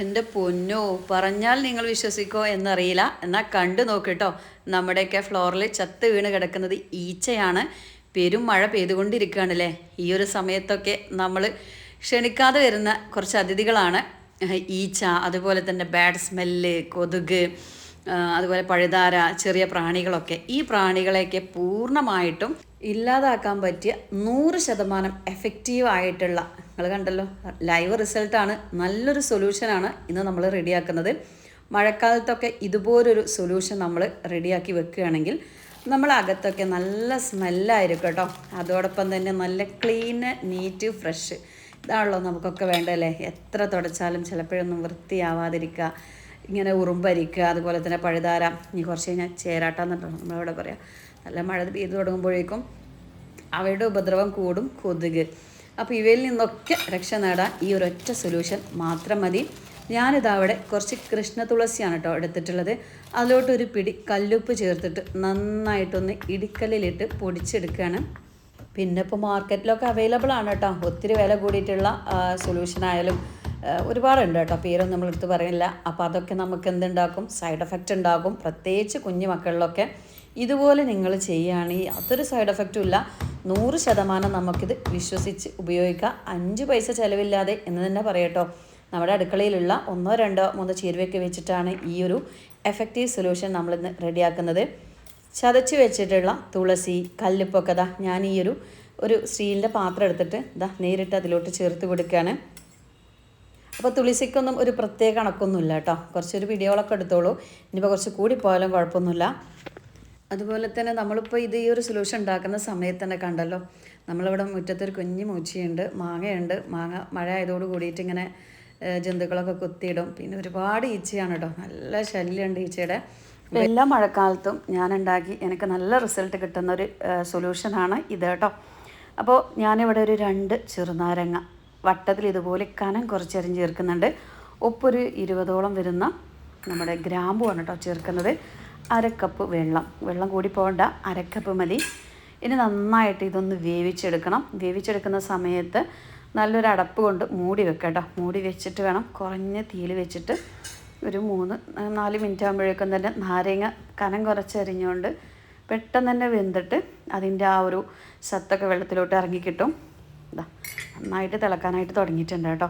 എന്റെ പൊന്നോ പറഞ്ഞാൽ നിങ്ങൾ വിശ്വസിക്കോ എന്നറിയില്ല. എന്നാൽ കണ്ടു നോക്കിട്ടോ നമ്മുടെയൊക്കെ ഫ്ലോറിൽ ചത്ത് വീണ് കിടക്കുന്നത് ഈച്ചയാണ്. പെരും മഴ പെയ്തുകൊണ്ടിരിക്കുകയാണല്ലേ? ഈ ഒരു സമയത്തൊക്കെ നമ്മൾ ക്ഷണിക്കാതെ വരുന്ന കുറച്ച് അതിഥികളാണ്. ഈച്ച അതുപോലെ തന്നെ ബാഡ് സ്മെല്ല് കൊതുക് അതുപോലെ പഴുതാര ചെറിയ പ്രാണികളൊക്കെ. ഈ പ്രാണികളെയൊക്കെ പൂർണമായിട്ടും ഇല്ലാതാക്കാൻ പറ്റിയ നൂറ് ശതമാനം എഫക്റ്റീവ് ആയിട്ടുള്ള നിങ്ങൾ കണ്ടല്ലോ ലൈവ് റിസൾട്ടാണ് നല്ലൊരു സൊല്യൂഷനാണ് ഇന്ന് നമ്മൾ റെഡിയാക്കുന്നത് മഴക്കാലത്തൊക്കെ ഇതുപോലൊരു സൊല്യൂഷൻ നമ്മൾ റെഡിയാക്കി വെക്കുകയാണെങ്കിൽ നമ്മൾ അകത്തൊക്കെ നല്ല സ്മെല്ലായിരിക്കും കേട്ടോ. അതോടൊപ്പം തന്നെ നല്ല ക്ലീൻ നീറ്റ് ഫ്രഷ് ഇതാണല്ലോ നമുക്കൊക്കെ വേണ്ടല്ലേ എത്ര തുടച്ചാലും ചിലപ്പോഴൊന്നും വൃത്തിയാവാതിരിക്കുക ഇങ്ങനെ ഉറുമ്പരിക്കുക അതുപോലെ തന്നെ പഴുതാര ഇനി കുറച്ച് കഴിഞ്ഞാൽ ചേരാട്ടാന്നിട്ടോ നമ്മളവിടെ പറയാം. നല്ല മഴ പെയ്തു തുടങ്ങുമ്പോഴേക്കും അവയുടെ ഉപദ്രവം കൂടും കൊതുക്. അപ്പോൾ ഇവയിൽ നിന്നൊക്കെ രക്ഷ നേടാൻ ഈ ഒരൊറ്റ സൊല്യൂഷൻ മാത്രം മതി. ഞാനിതാ അവിടെ കുറച്ച് കൃഷ്ണ തുളസിയാണ് കേട്ടോ എടുത്തിട്ടുള്ളത്. അതിലോട്ടൊരു പിടി കല്ലുപ്പ് ചേർത്തിട്ട് നന്നായിട്ടൊന്ന് ഇടിക്കല്ലിലിട്ട് പൊടിച്ചെടുക്കുകയാണ് പിന്നെ ഇപ്പോൾ മാർക്കറ്റിലൊക്കെ അവൈലബിൾ ആണ് കേട്ടോ ഒത്തിരി വില കൂടിയിട്ടുള്ള സൊല്യൂഷൻ ആയാലും ഒരുപാടുണ്ട് കേട്ടോ പേരൊന്നും നമ്മളെടുത്ത് പറയില്ല അപ്പോൾ അതൊക്കെ നമുക്ക് എന്തുണ്ടാക്കും? സൈഡ് എഫക്റ്റ് ഉണ്ടാകും. പ്രത്യേകിച്ച് കുഞ്ഞു മക്കളിലൊക്കെ. ഇതുപോലെ നിങ്ങൾ ചെയ്യുകയാണെങ്കിൽ അതൊരു സൈഡ് എഫക്റ്റും ഇല്ല. നൂറ് ശതമാനം നമുക്കിത് വിശ്വസിച്ച് ഉപയോഗിക്കുക അഞ്ച് പൈസ ചിലവില്ലാതെ എന്ന് തന്നെ പറയട്ടോ. നമ്മുടെ അടുക്കളയിലുള്ള ഒന്നോ രണ്ടോ മൂന്നോ ചേരുവയൊക്കെ വെച്ചിട്ടാണ് ഈ ഒരു എഫക്റ്റീവ് സൊല്യൂഷൻ നമ്മളിന്ന് റെഡിയാക്കുന്നത്. ചതച്ച് വെച്ചിട്ടുള്ള തുളസി കല്ലുപ്പൊക്കെ ദാ ഞാൻ ഈ ഒരു ഒരു സ്റ്റീലിന്റെ പാത്രം എടുത്തിട്ട് ദാ നേരിട്ട് അതിലോട്ട് ചേർത്ത് കൊടുക്കുകയാണ്. അപ്പോൾ തുളസിക്കൊന്നും ഒരു പ്രത്യേക കണക്കൊന്നുമില്ല കേട്ടോ. കുറച്ചൊരു പിടിയോളൊക്കെ എടുത്തോളൂ. ഇനിയിപ്പോൾ കുറച്ച് കൂടി പോയാലും കുഴപ്പമൊന്നുമില്ല. അതുപോലെ തന്നെ നമ്മളിപ്പോൾ ഇത് ഈ ഒരു സൊല്യൂഷൻ ഉണ്ടാക്കുന്ന സമയത്ത് തന്നെ കണ്ടല്ലോ. നമ്മളിവിടെ മുറ്റത്തൊരു കുഞ്ഞു മൂച്ചയുണ്ട് മാങ്ങയുണ്ട്. മാങ്ങ മഴ ആയതോട് കൂടിയിട്ട് ഇങ്ങനെ ജന്തുക്കളൊക്കെ കുത്തിയിടും. പിന്നെ ഒരുപാട് ഈച്ചയാണ് കേട്ടോ നല്ല ശല്യമുണ്ട് ഈച്ചയുടെ. എല്ലാ മഴക്കാലത്തും ഞാൻ ഉണ്ടാക്കി എനിക്ക് നല്ല റിസൾട്ട് കിട്ടുന്ന ഒരു സൊല്യൂഷനാണ് ഇത് കേട്ടോ അപ്പോൾ ഞാനിവിടെ ഒരു രണ്ട് ചെറുനാരങ്ങ വട്ടത്തിൽ ഇതുപോലെ കനം കുറച്ചരിഞ്ഞ് ചേർക്കുന്നുണ്ട്. ഒപ്പൊരു ഇരുപതോളം വരുന്ന നമ്മുടെ ഗ്രാമ്പുമാണ് കേട്ടോ ചേർക്കുന്നത്. അരക്കപ്പ് വെള്ളം. വെള്ളം കൂടി പോകേണ്ട അരക്കപ്പ് മതി. ഇനി നന്നായിട്ട് ഇതൊന്ന് വേവിച്ചെടുക്കണം. വേവിച്ചെടുക്കുന്ന സമയത്ത് നല്ലൊരു അടപ്പ് കൊണ്ട് മൂടി വെക്കാം കേട്ടോ മൂടി വെച്ചിട്ട് വേണം കുറഞ്ഞ തീയിൽ വെച്ചിട്ട് ഒരു മൂന്ന് നാല് മിനിറ്റ് ആകുമ്പോഴേക്കും തന്നെ നാരങ്ങ കനം കുറച്ചരിഞ്ഞുകൊണ്ട് പെട്ടെന്ന് തന്നെ വെന്തിട്ട് അതിന്റെ ആ ഒരു സത്തൊക്കെ വെള്ളത്തിലോട്ട് ഇറങ്ങിക്കിട്ടും ഇതാ നന്നായിട്ട് തിളക്കാനായിട്ട് തുടങ്ങിയിട്ടുണ്ട് കേട്ടോ.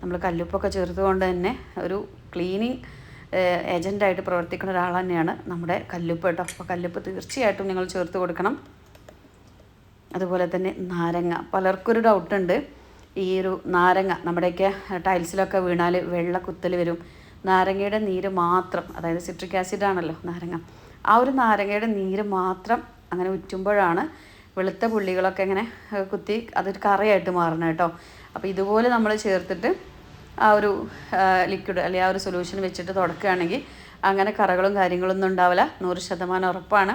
നമ്മൾ കല്ലുപ്പൊക്കെ ചേർത്തുകൊണ്ട് തന്നെ ഒരു ക്ലീനിങ് ഏജന്റായിട്ട് പ്രവർത്തിക്കുന്ന ഒരാൾ തന്നെയാണ് നമ്മുടെ കല്ലുപ്പ് കേട്ടോ. അപ്പോൾ കല്ലുപ്പ് തീർച്ചയായിട്ടും നിങ്ങൾ ചേർത്ത് കൊടുക്കണം. അതുപോലെ തന്നെ നാരങ്ങ. പലർക്കൊരു ഡൗട്ടുണ്ട് ഈ ഒരു നാരങ്ങ നമ്മുടെയൊക്കെ ടൈൽസിലൊക്കെ വീണാൽ വെള്ള കുത്തൽ വരും. നാരങ്ങയുടെ നീര് മാത്രം അതായത് സിട്രിക് ആസിഡ് ആണല്ലോ നാരങ്ങ. ആ ഒരു നാരങ്ങയുടെ നീര് മാത്രം അങ്ങനെ ഉറ്റുമ്പോഴാണ് വെളുത്ത പുള്ളികളൊക്കെ ഇങ്ങനെ കുത്തി അതൊരു കറയായിട്ട് മാറണം കേട്ടോ. അപ്പോൾ ഇതുപോലെ നമ്മൾ ചേർത്തിട്ട് ആ ഒരു ലിക്വിഡ് അല്ലെങ്കിൽ ആ ഒരു സൊല്യൂഷൻ വെച്ചിട്ട് തുടക്കുകയാണെങ്കിൽ അങ്ങനെ കറകളും കാര്യങ്ങളൊന്നും ഉണ്ടാവില്ല. നൂറ് ശതമാനം ഉറപ്പാണ്.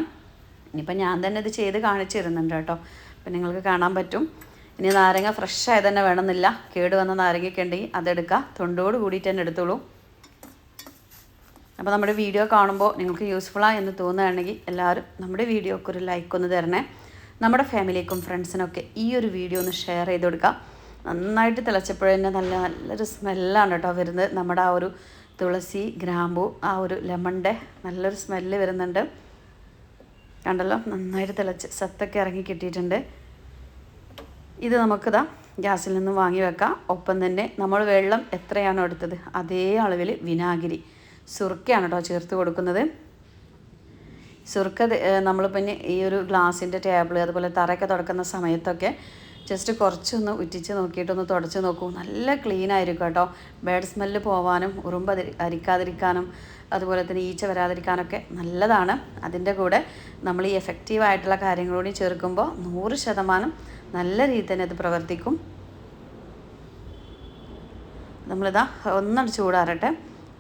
ഇനിയിപ്പോൾ ഞാൻ തന്നെ ഇത് ചെയ്ത് കാണിച്ചു തരുന്നുണ്ട് കേട്ടോ. അപ്പം നിങ്ങൾക്ക് കാണാൻ പറ്റും. ഇനി നാരങ്ങ ഫ്രഷ് ആയത് തന്നെ വേണമെന്നില്ല. കേട് വന്ന നാരങ്ങയൊക്കെ ഉണ്ടെങ്കിൽ അതെടുക്കുക. തൊണ്ടോട് കൂടിയിട്ട് തന്നെ എടുത്തോളൂ. അപ്പോൾ നമ്മുടെ വീഡിയോ കാണുമ്പോൾ നിങ്ങൾക്ക് യൂസ്ഫുള്ളാണ് എന്ന് തോന്നുകയാണെങ്കിൽ എല്ലാവരും നമ്മുടെ വീഡിയോക്ക് ഒരു ലൈക്ക് ഒന്ന് തരണേ. നമ്മുടെ ഫാമിലിക്കും ഫ്രണ്ട്സിനൊക്കെ ഈ ഒരു വീഡിയോ ഒന്ന് ഷെയർ ചെയ്ത് കൊടുക്കുക. നന്നായിട്ട് തിളച്ചപ്പോഴേ നല്ല നല്ലൊരു സ്മെല്ലാണ് കേട്ടോ വരുന്നത്. നമ്മുടെ ആ ഒരു തുളസി ഗ്രാമ്പു ആ ഒരു ലെമണിന്റെ നല്ലൊരു സ്മെല്ല് വരുന്നുണ്ട്. കണ്ടല്ലോ? നന്നായിട്ട് തിളച്ച് സത്തൊക്കെ ഇറങ്ങി കിട്ടിയിട്ടുണ്ട്. ഇത് നമുക്കിതാ ഗ്യാസിൽ നിന്ന് വാങ്ങി വെക്കാം. ഒപ്പം തന്നെ നമ്മൾ വെള്ളം എത്രയാണോ എടുത്തത് അതേ അളവിൽ വിനാഗിരി സുർക്കയാണ് കേട്ടോ ചേർത്ത് കൊടുക്കുന്നത്. സുർക്ക നമ്മൾ പിന്നെ ഈ ഒരു ഗ്ലാസിന്റെ ടേബിൾ അതുപോലെ തറയൊക്കെ തുടക്കുന്ന സമയത്തൊക്കെ ജസ്റ്റ് കുറച്ചൊന്ന് ഉറ്റിച്ച് നോക്കിയിട്ടൊന്ന് തുടച്ച് നോക്കൂ. നല്ല ക്ലീൻ ആയിരിക്കും കേട്ടോ. ബാഡ് സ്മെല്ല് പോവാനും ഉറുമ്പ് അരിക്കാതിരിക്കാനും അതുപോലെ തന്നെ ഈച്ച വരാതിരിക്കാനൊക്കെ നല്ലതാണ്. അതിന്റെ കൂടെ നമ്മൾ ഈ എഫക്റ്റീവ് ആയിട്ടുള്ള കാര്യങ്ങളൂടി ചേർക്കുമ്പോൾ നൂറ് ശതമാനം നല്ല രീതിയിൽ തന്നെ അത് പ്രവർത്തിക്കും. നമ്മളിതാ ഒന്നും ചൂടാറട്ടെ.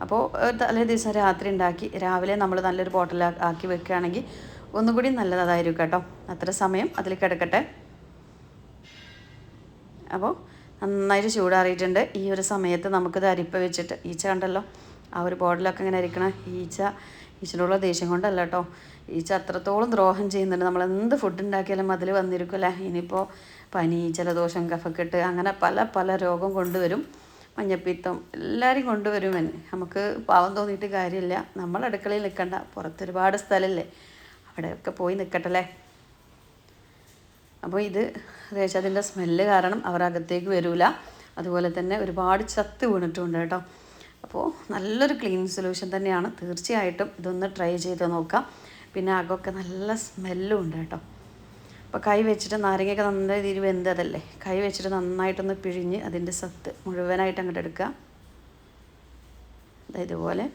അപ്പോൾ തലേ ദിവസം രാത്രി ഉണ്ടാക്കി രാവിലെ നമ്മൾ നല്ലൊരു ബോട്ടിൽ ആക്കി വെക്കുകയാണെങ്കിൽ ഒന്നുകൂടി നല്ലതായിരിക്കും കേട്ടോ. അത്ര സമയം അതിൽ കിടക്കട്ടെ അപ്പോൾ നന്നായിട്ട് ചൂടാറിയിട്ടുണ്ട്. ഈ ഒരു സമയത്ത് നമുക്കിത് അരിപ്പ വെച്ചിട്ട് ഈച്ച കണ്ടല്ലോ? ആ ഒരു ബോട്ടിലൊക്കെ ഇങ്ങനെ അരിക്കണം ഈച്ച ഈച്ചയോടുള്ള ദേഷ്യം കൊണ്ടല്ല കേട്ടോ. ഈച്ച അത്രത്തോളം ദ്രോഹം ചെയ്യുന്നുണ്ട്. നമ്മൾ എന്ത് ഫുഡ് ഉണ്ടാക്കിയാലും അതിൽ വന്നിരിക്കും അല്ലേ? ഇനിയിപ്പോൾ പനി ജലദോഷം കഫക്കെട്ട് അങ്ങനെ പല പല രോഗം കൊണ്ടുവരും. മഞ്ഞപ്പിത്തം എല്ലാവരും കൊണ്ടുവരുമൻ നമുക്ക് പാവം തോന്നിയിട്ട് കാര്യമില്ല. നമ്മൾ അടുക്കളയിൽ നിൽക്കണ്ട. പുറത്തൊരുപാട് സ്ഥലമല്ലേ? അവിടെയൊക്കെ പോയി നിൽക്കട്ടല്ലേ അപ്പോൾ ഇത് ഏകദേശം അതിന്റെ സ്മെല്ല് കാരണം അവർ അകത്തേക്ക് വരില്ല അതുപോലെ തന്നെ ഒരുപാട് ചത്ത് വീണിട്ടുണ്ട് കേട്ടോ. അപ്പോൾ നല്ലൊരു ക്ലീൻ സൊല്യൂഷൻ തന്നെയാണ്. തീർച്ചയായിട്ടും ഇതൊന്ന് ട്രൈ ചെയ്ത് നോക്കാം. പിന്നെ അകമൊക്കെ നല്ല സ്മെല്ലും ഉണ്ട് കേട്ടോ. അപ്പോൾ കൈ വെച്ചിട്ട് നാരങ്ങയൊക്കെ നന്നായി രീതിയിൽ വെന്തതല്ലേ കൈ വെച്ചിട്ട് നന്നായിട്ടൊന്ന് പിഴിഞ്ഞ് അതിന്റെ സത്ത് മുഴുവനായിട്ട് അങ്ങോട്ട് എടുക്കുക. ഇതുപോലെ.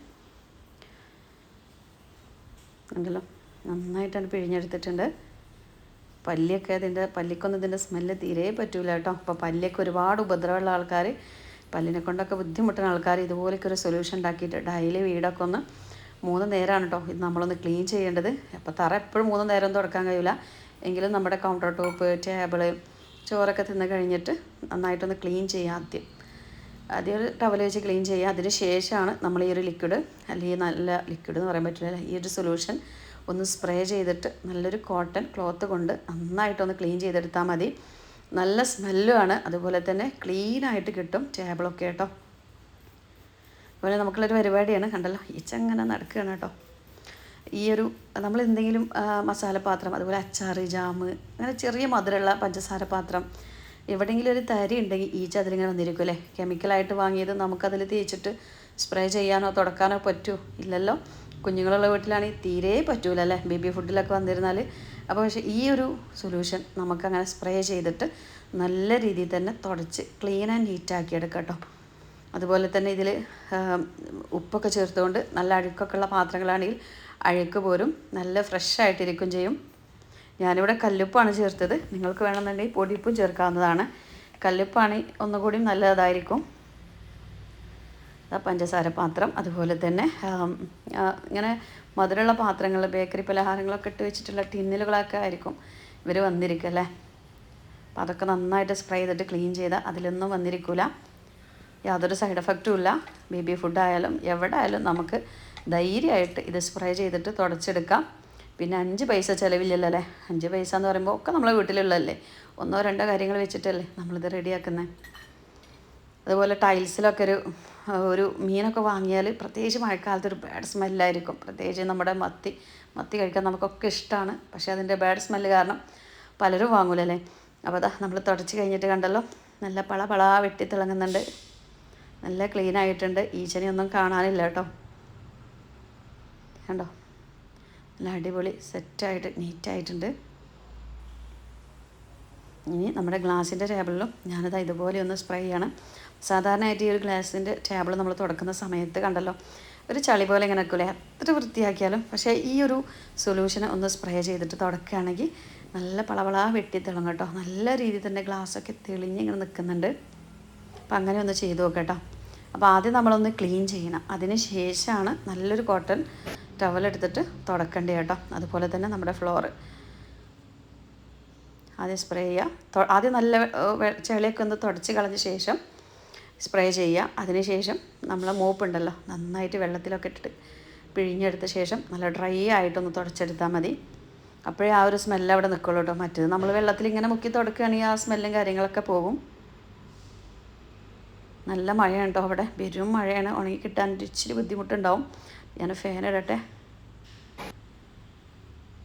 ഉണ്ടല്ലോ നന്നായിട്ടാണ് പിഴിഞ്ഞെടുത്തിട്ടുണ്ട്. പല്ലിയൊക്കെ അതിന്റെ പല്ലിക്കൊന്നും ഇതിന്റെ സ്മെല്ല് തീരെ പറ്റൂല കേട്ടോ. അപ്പോൾ പല്ലിയൊക്കെ ഒരുപാട് ഉപദ്രവമുള്ള ആൾക്കാർ പല്ലിനെ കൊണ്ടൊക്കെ ബുദ്ധിമുട്ടുന്ന ആൾക്കാർ ഇതുപോലൊക്കെ ഒരു സൊല്യൂഷൻ ഉണ്ടാക്കിയിട്ട് ഡെയിലി വീടൊക്കെ ഒന്ന് മൂന്ന് നേരമാണ് കേട്ടോ ഇത് നമ്മളൊന്ന് ക്ലീൻ ചെയ്യേണ്ടത്. അപ്പോൾ തറ എപ്പോഴും മൂന്ന് നേരം തുടക്കാൻ കഴിയില്ല എങ്കിലും നമ്മുടെ കൗണ്ടർ ടോപ്പ് ടേബിൾ ചോറൊക്കെ തിന്ന് കഴിഞ്ഞിട്ട് നന്നായിട്ടൊന്ന് ക്ലീൻ ചെയ്യുക ആദ്യം. ആദ്യം ഒരു ടവൽ വെച്ച് ക്ലീൻ ചെയ്യുക. അതിന് ശേഷമാണ് നമ്മൾ ഈ ഒരു ലിക്വിഡ് അല്ലെങ്കിൽ നല്ല ലിക്വിഡ് എന്ന് പറയാൻ പറ്റില്ല ഈ ഒരു സൊല്യൂഷൻ ഒന്ന് സ്പ്രേ ചെയ്തിട്ട് നല്ലൊരു കോട്ടൺ ക്ലോത്ത് കൊണ്ട് നന്നായിട്ടൊന്ന് ക്ലീൻ ചെയ്തെടുത്താൽ മതി. നല്ല സ്മെല്ലുമാണ്. അതുപോലെ തന്നെ ക്ലീനായിട്ട് കിട്ടും ടേബിളൊക്കെ കേട്ടോ. അതുപോലെ നമുക്കുള്ളൊരു പരിപാടിയാണ്. കണ്ടല്ലോ ഈച്ചങ്ങനെ നടക്കുകയാണ് കേട്ടോ. ഈ ഒരു നമ്മൾ എന്തെങ്കിലും മസാലപാത്രം അതുപോലെ അച്ചാർ ജാമ് അങ്ങനെ ചെറിയ മധുരമുള്ള പഞ്ചസാര പാത്രം എവിടെയെങ്കിലും ഒരു തരി ഉണ്ടെങ്കിൽ ഈച്ച അതിലിങ്ങനെ വന്നിരിക്കും അല്ലേ? കെമിക്കലായിട്ട് വാങ്ങിയത് നമുക്കതിൽ തേച്ചിട്ട് സ്പ്രേ ചെയ്യാനോ തുടക്കാനോ പറ്റുമോ ഇല്ലല്ലോ? കുഞ്ഞുങ്ങളുള്ള വീട്ടിലാണെങ്കിൽ തീരെ പറ്റൂല അല്ലേ ബേബി ഫുഡിലൊക്കെ വന്നിരുന്നാൽ അപ്പോൾ പക്ഷേ ഈ ഒരു സൊല്യൂഷൻ നമുക്കങ്ങനെ സ്പ്രേ ചെയ്തിട്ട് നല്ല രീതിയിൽ തന്നെ തുടച്ച് ക്ലീൻ ആൻഡ് നീറ്റാക്കി ആക്കി കേട്ടോ. അതുപോലെ തന്നെ ഇതിൽ ഉപ്പൊക്കെ ചേർത്തുകൊണ്ട് നല്ല അഴുക്കൊക്കെ ഉള്ള പാത്രങ്ങളാണെങ്കിൽ അഴുക്ക് പോരും നല്ല ഫ്രഷ് ആയിട്ടിരിക്കും ചെയ്യും. ഞാനിവിടെ കല്ലുപ്പാണ് ചേർത്തത്. നിങ്ങൾക്ക് വേണമെന്നുണ്ടെങ്കിൽ പൊടിപ്പും ചേർക്കാവുന്നതാണ്. കല്ലുപ്പാണ് ഒന്നുകൂടി നല്ലതായിരിക്കും. പഞ്ചസാര പാത്രം അതുപോലെ തന്നെ ഇങ്ങനെ മധുരമുള്ള പാത്രങ്ങൾ ബേക്കറി പലഹാരങ്ങളൊക്കെ ഇട്ട് വെച്ചിട്ടുള്ള ടിന്നിലുകളൊക്കെ ആയിരിക്കും ഇവർ വന്നിരിക്കുക അല്ലേ? അപ്പോൾ അതൊക്കെ നന്നായിട്ട് സ്പ്രേ ചെയ്തിട്ട് ക്ലീൻ ചെയ്താൽ അതിലൊന്നും വന്നിരിക്കില്ല യാതൊരു സൈഡ് എഫക്റ്റും ഇല്ല. ബേബി ഫുഡ് ആയാലും എവിടെ ആയാലും നമുക്ക് ധൈര്യമായിട്ട് ഇത് സ്പ്രേ ചെയ്തിട്ട് തുടച്ചെടുക്കാം. പിന്നെ അഞ്ച് പൈസ ചിലവില്ലല്ലോ അല്ലേ? അഞ്ച് പൈസ എന്ന് പറയുമ്പോൾ ഒക്കെ നമ്മളെ വീട്ടിലുള്ളതല്ലേ? ഒന്നോ രണ്ടോ കാര്യങ്ങൾ വെച്ചിട്ടല്ലേ നമ്മളിത് റെഡിയാക്കുന്നത് അതുപോലെ ടൈൽസിലൊക്കെ ഒരു ഒരു മീനൊക്കെ വാങ്ങിയാൽ പ്രത്യേകിച്ച് മഴക്കാലത്ത് ഒരു ബാഡ് സ്മെല്ലായിരിക്കും പ്രത്യേകിച്ച് നമ്മുടെ മത്തി മത്തി കഴിക്കാൻ നമുക്കൊക്കെ ഇഷ്ടമാണ് പക്ഷേ അതിന്റെ ബാഡ് സ്മെല്ല് കാരണം പലരും വാങ്ങൂലല്ലേ? അപ്പോൾ അതാ നമ്മൾ തുടച്ച് കഴിഞ്ഞിട്ട് കണ്ടല്ലോ നല്ല പള പള വെട്ടി തിളങ്ങുന്നുണ്ട്. നല്ല ക്ലീൻ ആയിട്ടുണ്ട്. ഈച്ചനെയൊന്നും കാണാനില്ല കേട്ടോ. കണ്ടോ? നല്ല അടിപൊളി സെറ്റായിട്ട് നീറ്റായിട്ടുണ്ട് ഇനി നമ്മുടെ ഗ്ലാസിന്റെ ടേബിളിലും ഞാനത് ഇതുപോലെ ഒന്ന് സ്പ്രേ ചെയ്യണം. സാധാരണയായിട്ട് ഈ ഒരു ഗ്ലാസിന്റെ ടേബിൾ നമ്മൾ തുടക്കുന്ന സമയത്ത് കണ്ടല്ലോ ഒരു ചളി പോലെ ഇങ്ങനെ നിൽക്കില്ലേ എത്ര വൃത്തിയാക്കിയാലും. പക്ഷേ ഈ ഒരു സൊല്യൂഷൻ ഒന്ന് സ്പ്രേ ചെയ്തിട്ട് തുടക്കുകയാണെങ്കിൽ നല്ല പളവള വെട്ടി തിളങ്ങും കേട്ടോ. നല്ല രീതിയിൽ തന്നെ ഗ്ലാസ്സൊക്കെ തെളിഞ്ഞ് ഇങ്ങനെ നിൽക്കുന്നുണ്ട്. അപ്പം അങ്ങനെ ഒന്ന് ചെയ്തു നോക്കട്ടോ അപ്പോൾ ആദ്യം നമ്മളൊന്ന് ക്ലീൻ ചെയ്യണം. അതിന് ശേഷമാണ് നല്ലൊരു കോട്ടൺ ടവൽ എടുത്തിട്ട് തുടക്കേണ്ടത് കേട്ടോ. അതുപോലെ തന്നെ നമ്മുടെ ഫ്ലോറ് ആദ്യം സ്പ്രേ ചെയ്യുക. ആദ്യം നല്ല ചെളിയൊക്കെ ഒന്ന് തുടച്ച് കളഞ്ഞ ശേഷം സ്പ്രേ ചെയ്യുക. അതിനുശേഷം നമ്മൾ മോപ്പുണ്ടല്ലോ നന്നായിട്ട് വെള്ളത്തിലൊക്കെ ഇട്ടിട്ട് പിഴിഞ്ഞെടുത്ത ശേഷം നല്ല ഡ്രൈ ആയിട്ടൊന്ന് തുടച്ചെടുത്താൽ മതി. അപ്പോഴേ ആ ഒരു സ്മെല്ല് അവിടെ നിൽക്കുള്ളൂ കേട്ടോ. മറ്റേത് നമ്മൾ വെള്ളത്തിൽ ഇങ്ങനെ മുക്കി തുടക്കുകയാണെങ്കിൽ ആ സ്മെല്ലും കാര്യങ്ങളൊക്കെ പോകും. നല്ല മഴയാണ് കേട്ടോ അവിടെ. വെറും മഴയാണ്. ഉണങ്ങി കിട്ടാൻ ഇച്ചിരി ബുദ്ധിമുട്ടുണ്ടാവും. ഞാൻ ഫാൻ ഇടട്ടെ.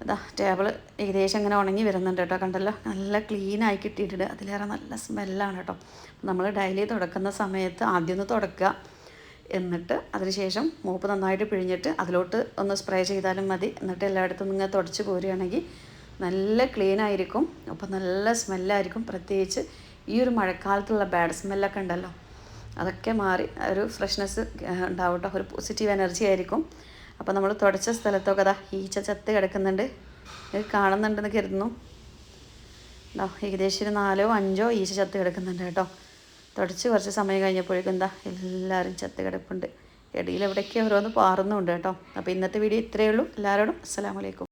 അതാ ടേബിൾ ഏകദേശം അങ്ങനെ ഉണങ്ങി വരുന്നുണ്ട് കേട്ടോ. കണ്ടല്ലോ? നല്ല ക്ലീനായി കിട്ടിയിട്ടുണ്ട്. അതിലേറെ നല്ല സ്മെല്ലാണ് കേട്ടോ. നമ്മൾ ഡെയിലി തുടക്കുന്ന സമയത്ത് ആദ്യം ഒന്ന് തുടക്കുക. എന്നിട്ട് അതിനുശേഷം മൂപ്പ് നന്നായിട്ട് പിഴിഞ്ഞിട്ട് അതിലോട്ട് ഒന്ന് സ്പ്രേ ചെയ്താലും മതി. എന്നിട്ട് എല്ലായിടത്തും നിങ്ങൾ തുടച്ച് പോരുകയാണെങ്കിൽ നല്ല ക്ലീൻ ആയിരിക്കും. നല്ല സ്മെല്ലായിരിക്കും പ്രത്യേകിച്ച് ഈ ഒരു മഴക്കാലത്തുള്ള ബാഡ് സ്മെല്ലൊക്കെ ഉണ്ടല്ലോ. അതൊക്കെ മാറി ഒരു ഫ്രഷ്നെസ് ഉണ്ടാവും ഒരു പോസിറ്റീവ് എനർജി ആയിരിക്കും. അപ്പോൾ നമ്മൾ തുടച്ച സ്ഥലത്തൊക്കെ അതാ ഈച്ച ചത്ത് കിടക്കുന്നുണ്ട്. ഇത് കാണുന്നുണ്ടെന്ന് കരുതുന്നു. എന്താ ഏകദേശം ഒരു നാലോ അഞ്ചോ ഈച്ച ചത്ത് കിടക്കുന്നുണ്ട് കേട്ടോ. തുടച്ച് കുറച്ച് സമയം കഴിഞ്ഞപ്പോഴേക്കും എന്താ എല്ലാവരും ചത്ത് കിടപ്പുണ്ട്. ഇടയിൽ എവിടേക്ക് ഓരോന്ന് പാറുന്നുണ്ട് കേട്ടോ. അപ്പോൾ ഇന്നത്തെ വീഡിയോ ഇത്രയേ ഉള്ളൂ. എല്ലാവരോടും അസ്സാം വലൈക്കും